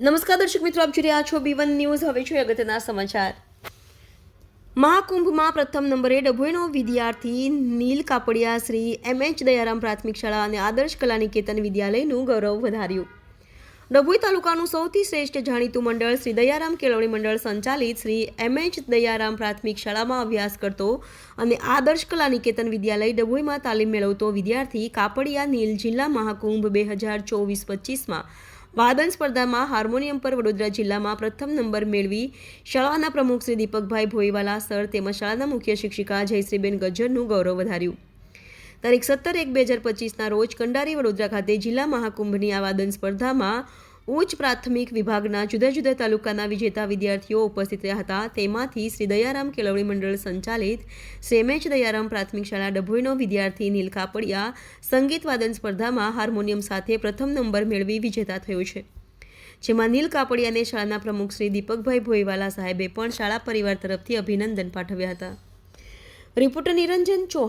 નમસ્કાર દર્શક મિત્રો, આપ જોઈ રહ્યા છો બી વન ન્યૂઝ હવે છે અગત્યના સમાચાર. મહાકુંભમાં પ્રથમ નંબરે ડભોઈનો વિદ્યાર્થી નીલ કાપડિયા શ્રી એમ એચ દયારામ પ્રાથમિક શાળા અને આદર્શ કલા નિકેતન વિદ્યાલયનું ગૌરવ વધાર્યું. ડભોઈ તાલુકાનું સૌથી શ્રેષ્ઠ જાણીતું મંડળ શ્રી દયારામ કેળવણી મંડળ સંચાલિત શ્રી એમ એચ દયારામ પ્રાથમિક શાળામાં અભ્યાસ કરતો અને આદર્શ કલા નિકેતન વિદ્યાલય ડભોઈમાં તાલીમ મેળવતો વિદ્યાર્થી કાપડિયા નીલ જિલ્લા મહાકુંભ બે હજાર ચોવીસ પચીસમાં વાદન સ્પર્ધામાં હાર્મોનિયમ પર વડોદરા જિલ્લામાં પ્રથમ નંબર મેળવી શાળાના પ્રમુખ શ્રી દીપકભાઈ ભોઈવાલા, સર તેમજ શાળાના મુખ્ય શિક્ષિકા જયશ્રીબેન ગજ્જરનું ગૌરવ વધાર્યું. તારીખ સત્તર એક બે હજાર પચીસના રોજ કંડારી વડોદરા ખાતે જિલ્લા મહાકુંભની આ વાદન સ્પર્ધામાં ઉચ્ચ પ્રાથમિક વિભાગના જુદા જુદા તાલુકાના વિજેતા વિદ્યાર્થીઓ ઉપસ્થિત રહ્યા હતા. તેમાંથી શ્રી દયારામ કેળવણી મંડળ સંચાલિત શ્રેમેચ દયારામ પ્રાથમિક શાળા ડભોઈનો વિદ્યાર્થી નીલ કાપડિયા સંગીત વાદન સ્પર્ધામાં હાર્મોનિયમ સાથે પ્રથમ નંબર મેળવી વિજેતા થયો છે. જેમાં નીલ કાપડિયાને શાળાના પ્રમુખ શ્રી દીપકભાઈ ભોઈવાલા સાહેબે પણ શાળા પરિવાર તરફથી અભિનંદન પાઠવ્યા હતા. રિપોર્ટર નિરંજન ચૌહાણ